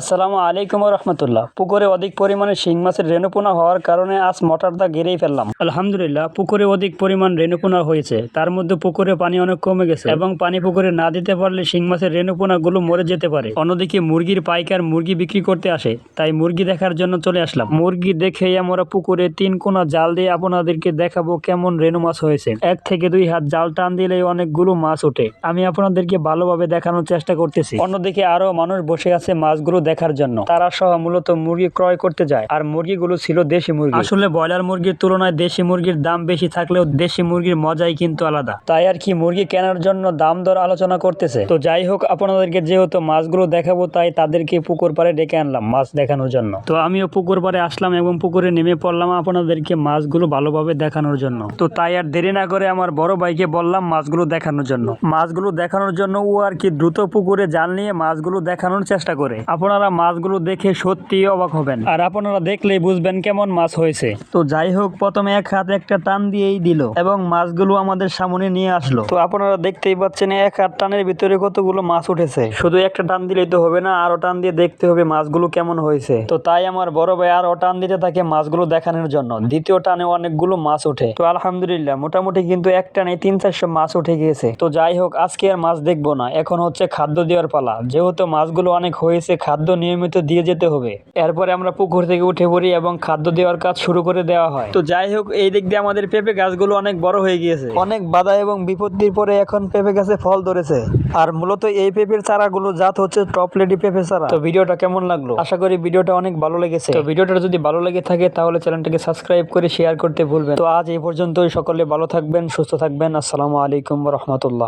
আসসালামু আলাইকুম রহমতুল্লাহ। পুকুরে অধিক পরিমাণে শিং মাছের রেণুপোনা হওয়ার কারণে আজ মোটরটা ঘিরেই ফেললাম। আলহামদুলিল্লাহ, পুকুরে অধিক পরিমাণ রেণুপোনা হয়েছে। তার মধ্যে পুকুরে পানি অনেক কমে গেছে এবং পানি পুকুরে না দিতে পারলে শিং মাছের রেণুপোনা গুলো মরে যেতে পারে। অন্যদিকে মুরগির পাইকার মুরগি বিক্রি করতে আসে, তাই মুরগি দেখার জন্য চলে আসলাম। মুরগি দেখে আমরা পুকুরে তিন কোনা জাল দিয়ে আপনাদেরকে দেখাবো কেমন রেণু মাছ হয়েছে। এক থেকে দুই হাত জাল টান দিলে অনেকগুলো মাছ ওঠে। আমি আপনাদেরকে ভালোভাবে দেখানোর চেষ্টা করতেছি। অন্যদিকে আরও মানুষ বসে আছে মাছগুলো দেখার জন্য। তারা সহ মূলত মুরগি ক্রয় করতে যায় আর মুরগিগুলো ছিল দেশি মুরগি। আসলে ব্রয়লার মুরগির তুলনায় দেশি মুরগির দাম বেশি থাকলেও দেশি মুরগির মজাই কিন্তু আলাদা। তাই আর কি মুরগি কেনার জন্য দাম দর আলোচনা করতেছে। তো যাই হোক আপনাদেরকে যেহেতু মাছগুলো দেখাবো তাই তাদেরকে পুকুর পাড়ে ডেকে আনলাম মাছ দেখানোর জন্য। তো আমিও পুকুর পাড়ে আসলাম এবং পুকুরে নেমে পড়লাম আপনাদেরকে মাছগুলো ভালোভাবে দেখানোর জন্য। তো তাই আর দেরি না করে আমার বড় ভাইকে বললাম মাছগুলো দেখানোর জন্য। মাছগুলো দেখানোর জন্য ও আর কি দ্রুত পুকুরে জাল নিয়ে মাছগুলো দেখানোর চেষ্টা করে। আপনারা মাছগুলো দেখে সত্যি অবাক হবেন। আর আপনারা দেখলেই বুঝবেন কেমন মাছ হয়েছে। তো যাই হোক প্রথমে এক হাত একটা টান দিয়েই দিল এবং মাছগুলো আমাদের সামনে নিয়ে আসলো। তো আপনারা দেখতেই পাচ্ছেন এক হাত টানের ভিতরে কতগুলো মাছ উঠেছে। শুধু একটা টান দিলেই তো হবে না আরও টান দিয়ে দেখতে হবে মাছগুলো কেমন হয়েছে। তো তাই আমার বড় ভাই আরও টান দিতে থাকে মাছগুলো দেখানোর জন্য। দ্বিতীয় টানে অনেকগুলো মাছ ওঠে। তো আলহামদুলিল্লাহ মোটামুটি কিন্তু এক টানে তিন চারশো মাছ উঠে গিয়েছে। তো যাই হোক আজকে আর মাছ দেখব না। এখন হচ্ছে খাদ্য দেওয়ার পালা। যেহেতু মাছগুলো অনেক হয়েছে খাদ্য নিয়মিত দিয়ে যেতে হবে। এরপরে আমরা পুকুর থেকে উঠে পড়ি এবং খাদ্য দেওয়ার কাজ শুরু করে দেওয়া হয়। তো যাই হোক এই দিক দিয়ে আমাদের পেঁপে গাছগুলো অনেক বড় হয়ে গিয়েছে। অনেক বাধা এবং বিপত্তির পরে এখন পেঁপে গাছে ফল ধরেছে। আর মূলত এই পেঁপের চারাগুলো জাত হচ্ছে টপ লেডি পেঁপে চারা। তো ভিডিওটা কেমন লাগল? আশা করি ভিডিওটা অনেক ভালো লেগেছে। তো ভিডিওটা যদি ভালো লেগে থাকে তাহলে চ্যানেলটাকে সাবস্ক্রাইব করে শেয়ার করতে ভুলবেন তো আজ এই পর্যন্তই। সকলে ভালো থাকবেন সুস্থ থাকবেন। আসসালামু আলাইকুম রহমতুল্লাহ।